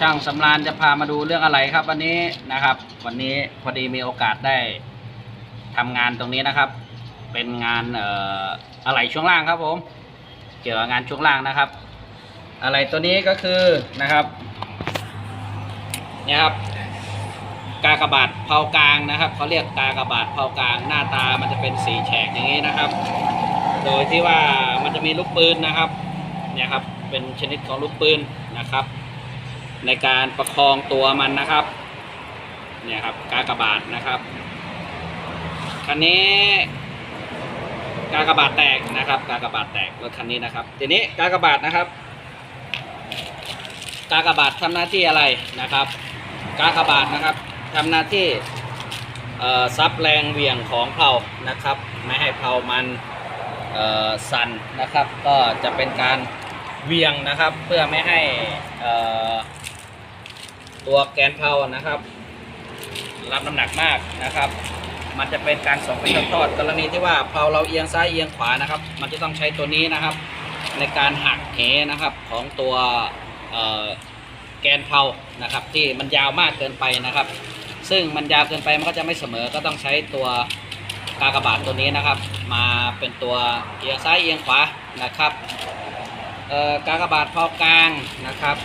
ช่างสำราญจะพามาดูเรื่องอะไรครับ วันนี้นะครับ วันนี้พอดีมีโอกาสได้ทำงานตรงนี้นะครับ เป็นงานเอ่ออะไรช่วงล่างครับผม เกี่ยวกับงานช่วงล่างนะครับ อะไรตัวนี้ก็คือนะครับเนี่ยครับกากบาทเผากลางนะครับเขาเรียกกากบาทเผากลางหน้าตามันจะเป็นสีแฉกอย่างนี้นะครับ โดยที่ว่ามันจะมีลูกปืนนะครับ เนี่ยครับเป็นชนิดของลูกปืนนะครับ ในการประคองตัวมันนะครับเนี่ยครับกากบาทนะครับคันนี้กากบาทแตกนะครับ กากบาทแตกรถคันนี้นะครับ ทีนี้กากบาทนะครับ กากบาททำหน้าที่อะไรนะครับ กากบาทนะครับทำหน้าที่ซับแรงเหวี่ยงของเพลานะครับ ไม่ให้เพลามันสั่นนะครับ ก็จะเป็นการเวียงนะครับ เพื่อไม่ให้อ่อ ตัวแกนเพลานะครับ รับน้ำหนักมากนะครับ มันจะเป็นการส่งเป็นทอดกรณีที่ว่าเพลาเราเอียงซ้ายเอียงขวานะครับ มันจะต้องใช้ตัวนี้นะครับ ในการหักเหนะครับของตัวแกนเพลานะครับ ที่มันยาวมากเกินไปนะครับ ซึ่งมันยาวเกินไปมันก็จะไม่เสมอก็ต้องใช้ตัวกากบาทตัวนี้นะครับ มาเป็นตัวเอียงซ้ายเอียงขวานะครับกากบาทพากลางนะครับ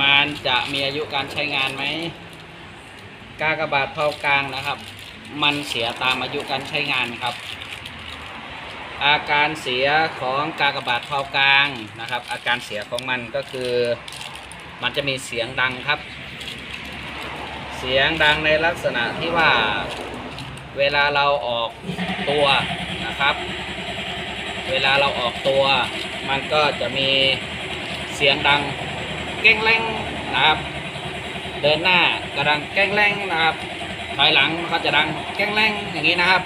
มันจะมีอายุการใช้งานไหมกากบาทเพากลางนะครับ มันเสียตามอายุการใช้งานครับ อาการเสียของกากบาทเพากลางนะครับ อาการเสียของมันก็คือ มันจะมีเสียงดังครับ เสียงดังในลักษณะที่ว่าเวลาเราออกตัวนะครับ เวลาเราออกตัว มันก็จะมีเสียงดัง แกล้งแรงนะครับ เดินหน้าก็ดังแกล้งแรงนะครับถอยหลังก็จะดังแกล้งแรงอย่างนี้นะครับ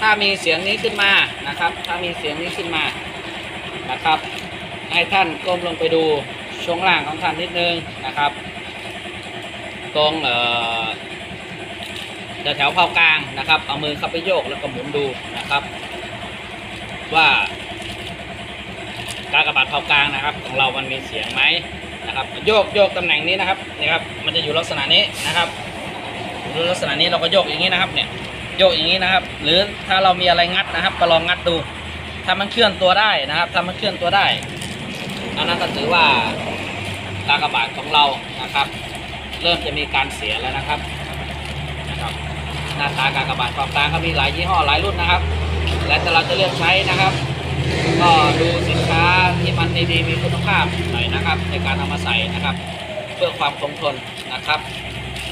ถ้ามีเสียงนี้ขึ้นมานะครับ ถ้ามีเสียงนี้ขึ้นมานะครับ ให้ท่านก้มลงไปดูช่วงล่างของท่านนิดนึงนะครับตรงเอ่อแถวเผากลางนะครับ เอามือเข้าไปโยกแล้วก็หมุนดูนะครับ ว่าการกระบาดเผากลางนะครับ ของเรามันมีเสียงไหม นะครับโยกโยกตำแหน่งนี้นะครับนี่ครับมันจะอยู่ลักษณะนี้นะครับอยู่ลักษณะนี้เราก็โยกอย่างนี้นะครับเนี่ยโยกอย่างนี้นะครับ หรือถ้าเรามีอะไรงัดนะครับก็ลองงัดดูถ้ามันเคลื่อนตัวได้นะครับถ้ามันเคลื่อนตัวได้อันนั้นก็ถือว่ากากระบาทของเรานะครับ เริ่มจะมีการเสียแล้วนะครับนะครับหน้าตากากระบาทความกลาก็มีหลายยี่ห้อหลายรุ่นนะครับ และแต่เราจะเลือกใช้นะครับ ก็ดูสิน ที่มันดีๆมีคุณภาพหน่อยนะครับ ในการเอามาใส่นะครับ เพื่อความคงทนนะครับ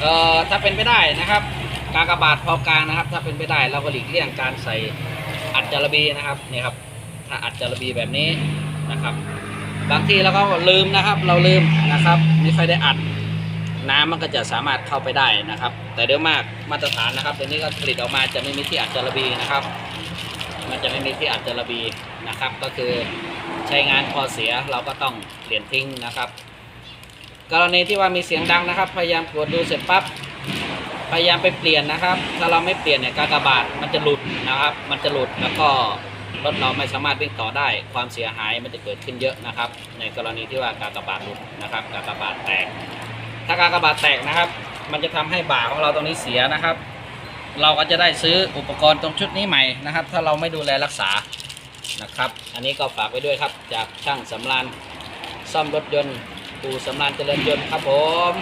เอ่อถ้าเป็นไปได้นะครับ กากบาทพอกลางนะครับ ถ้าเป็นไปได้เราก็หลีกเลี่ยงการใส่อัดจารบีนะครับนี่ครับถ้าอัดจารบีแบบนี้นะครับ บางทีเราก็ลืมนะครับ เราลืมนะครับไม่ค่อยได้อัดน้ำมันก็จะสามารถเข้าไปได้นะครับ แต่เดี๋ยวมากมาตรฐานนะครับตัวนี้ก็ผลิตออกมาจะไม่มีที่อัดจารบีนะครับ มันจะไม่มีที่อัดจารบี นะครับ ก็คือใช้งานพอเสียเราก็ต้องเปลี่ยนทิ้งนะครับ กรณีที่ว่ามีเสียงดังนะครับ พยายามตรวจดูเสร็จปั๊บพยายามไปเปลี่ยนนะครับ ถ้าเราไม่เปลี่ยนเนี่ยกากบาทมันจะหลุดนะครับ มันจะหลุดแล้วก็รถเราไม่สามารถวิ่งต่อได้ ความเสียหายมันจะเกิดขึ้นเยอะนะครับ ในกรณีที่ว่ากากบาทหลุดนะครับ กากบาทแตก ถ้ากากบาทแตกนะครับ มันจะทำให้บ่าของเราตรงนี้เสียนะครับ เราก็จะได้ซื้ออุปกรณ์ตรงชุดนี้ใหม่นะครับ ถ้าเราไม่ดูแลรักษา นะครับ อันนี้ก็ฝากไว้ด้วยครับ จากช่างสำรานซ่อมรถยนต์ปูสำรานเจริญยนต์ครับผม